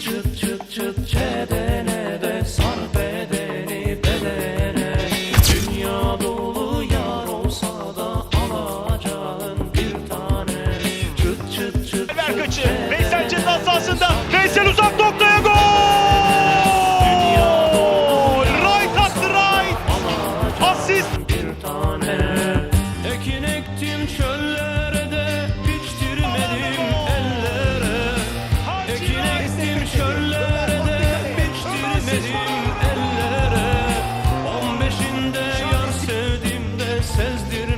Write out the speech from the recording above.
çıt çıt çıt çedene de sar bedeni bedene. Dünya dolu yar olsa da alacağın bir tane. Çıt çıt çıt Ver kaçı. Veysel ceza sahasında Veysel uzak noktaya gol! Right at right. Asist. Bir tane. Ekin ektim çöllere gezdir